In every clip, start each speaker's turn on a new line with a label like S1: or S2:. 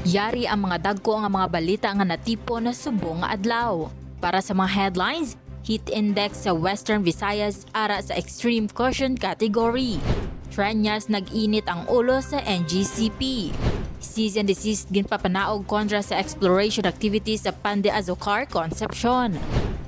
S1: Yari ang mga dagko nga mga balita nga natipo na subong nga adlaw. Para sa mga headlines, heat index sa Western Visayas ara sa extreme caution category. Trenyas nag-init ang ulo sa NGCP. Season disease ginpapanaog kontra sa exploration activities sa Pande Azocar, Concepcion.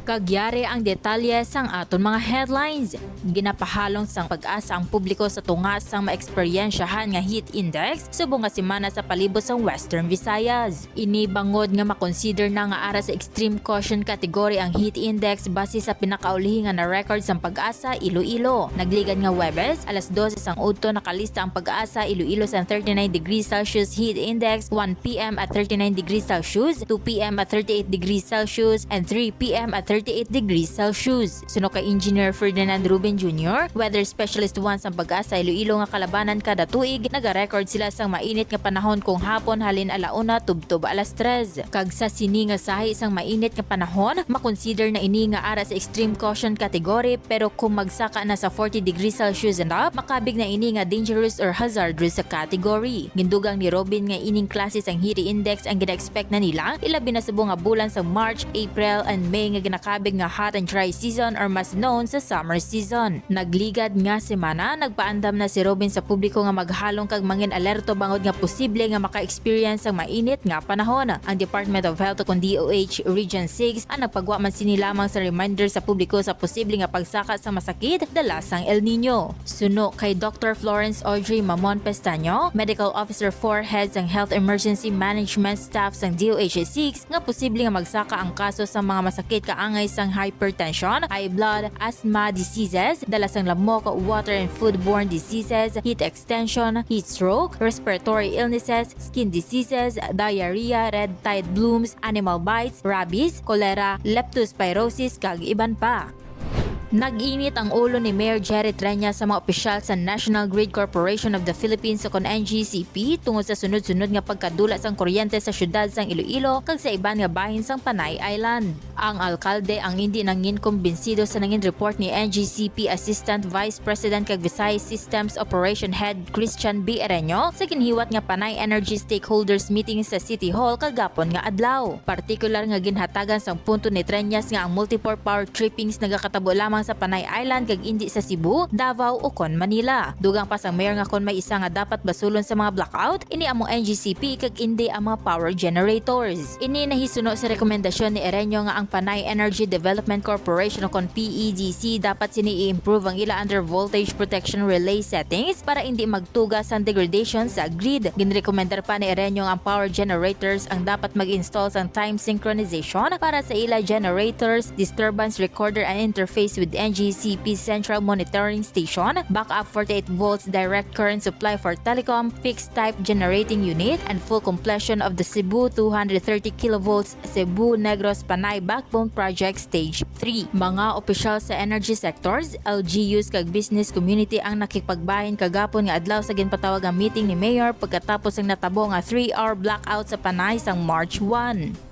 S1: Kagyari ang detalye sang aton mga headlines. Ginapahalong sang pag-asa ang publiko sa tunga sang maeksperiensyahan nga heat index subong nga semana sa palibot sa Western Visayas. Ini bangod nga makonsider na nga ara sa extreme caution category ang heat index base sa pinakaulihi nga na record sang pag-asa Iloilo. Nagligad nga Webes, alas 12 sang udto nakalista ang pag-asa Iloilo sa 39 degrees Celsius heat index, 1 p.m. at 39 degrees Celsius, 2 p.m. at 38 degrees Celsius, and 3 p.m. at 38 degrees Celsius. Suno kay Engineer Ferdinand Ruben Jr., weather specialist 1 sa pag-asa Iloilo nga kalabanan kada tuig, naga-record sila sang mainit nga panahon kung hapon halin alauna tubtob alas 3. Kag sa sini nga sahi sang mainit nga panahon, makonsider na ini nga ara sa extreme caution category pero kung magsaka na sa 40 degrees Celsius and up, makabig na ini nga dangerous or hazardous sa category. Gindugang ni Robin nga ining klase sang heat index ang gina-expect na nila, ilabi na sa bunga bulan sa March, April, and May nga ginakabig nga hot and dry season or mas known sa summer season. Nagligad nga semana, nagpaandam na si Robin sa publiko nga maghalong kag mangin alerto bangod nga posible nga maka-experience ang mainit nga panahon. Ang Department of Health kung DOH Region 6 ang nagpagwa man sini lamang sa reminder sa publiko sa posible nga pagsaka sa masakit dala sang El Nino. Suno kay Dr. Florence Audrey Mamon Pestaño, Medical Officer for Heads ng Health Emergency Management Staff sang DOH 6 nga posible nga magsaka ang kaso sa mga masakit kaangay sang hypertension, high blood, asthma diseases, dala sang lamok, water and foodborne diseases, heat extension, heat stroke, respiratory illnesses, skin diseases, diarrhea, red tide blooms, animal bites, rabies, cholera, leptospirosis kag iban pa. Nag-init ang ulo ni Mayor Jerry Treña sa mga opisyal sa National Grid Corporation of the Philippines o kon NGCP tungod sa sunod-sunod nga pagkadula sang kuryente sa syudad sang Iloilo kag sa iban nga bahin sang Panay Island. Ang alkalde ang hindi nangin kumbinsido sa nangin report ni NGCP Assistant Vice President kag Visayas Systems Operation Head Christian B. Ereño sa ginhiwat nga Panay Energy Stakeholders Meeting sa City Hall kagapon nga adlaw. Partikular nga ginhatagan sang punto ni Treñas nga ang multiple power trippings nagakatabo lamang sa Panay Island kag indi sa Cebu, Davao o kon Manila. Dugang pa sang mayor nga kon may isa nga dapat basulon sa mga blackout, ini among NGCP kag indi ang mga power generators. Ini nahisuno sa rekomendasyon ni Ereño nga ang Panay Energy Development Corporation o kon PEDC dapat sini i-improve ang ila under voltage protection relay settings para hindi magtuga sa degradation sa grid. Ginrekomendar pa ni Ereño nga ang power generators ang dapat mag-install sa time synchronization para sa ila generators, disturbance recorder and interface with NGCP Central Monitoring Station, backup 48 volts direct current supply for telecom, fixed type generating unit, and full completion of the Cebu 230 kilovolts Cebu Negros Panay Backbone Project Stage 3. Mga opisyal sa energy sectors, LGUs kag business community ang nakipagbahin kagapon nga adlaw sa ginpatawag nga meeting ni Mayor pagkatapos ang natabo nga 3-hour blackout sa Panay sang March 1.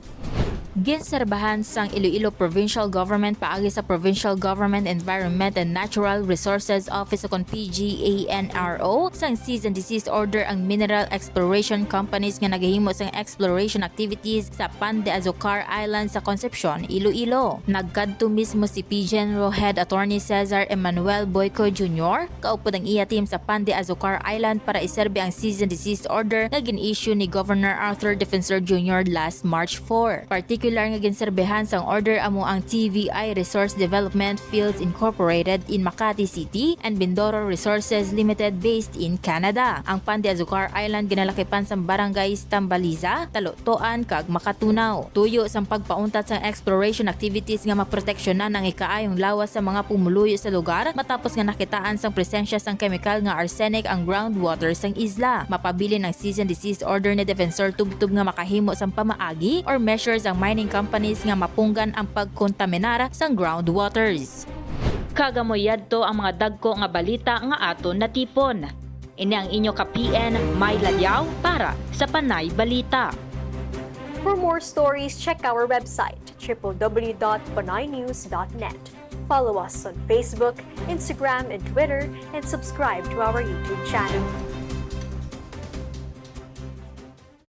S1: Ginserbahan sang Iloilo Provincial Government paagi sa Provincial Government Environment and Natural Resources Office kon PGANRO sang cease and desist order ang mineral exploration companies nga nagahimo sang exploration activities sa Pan de Azocar Island sa Concepcion, Iloilo. Nagkadto mismo si PGANRO Head Attorney Cesar Emmanuel Boyco Jr. kaupod ang iya team sa Pan de Azocar Island para iserbe ang cease and desist order nga gin-issue ni Governor Arthur Defensor Jr. last March 4. Particular nga ginserbehan sang order amo ang TVI Resource Development Fields Incorporated in Makati City and Bindoro Resources Limited based in Canada. Ang Pan de Azucar Island ginalakipan sa barangays Tambaliza, Talotoan kag Makatunaw. Tuyo sang pagpauntat sang exploration activities nga maproteksyonan ang ikaayong lawas sa mga pumuluyo sa lugar matapos nga nakitaan sang presensya sang chemical nga arsenic ang groundwater sang isla. Mapabili ng and desist order ni Defensor tubtub nga makahimo sang pamaagi or measures ang mining companies nga mapunggan ang pagkontaminar sang groundwaters. Kagamoyad to ang mga dagko nga balita nga aton natipon. Ini ang inyo ka PN May Ladyaw para sa Panay Balita.
S2: For more stories, check our website www.panaynews.net. Follow us on Facebook, Instagram, and Twitter, and subscribe to our YouTube channel.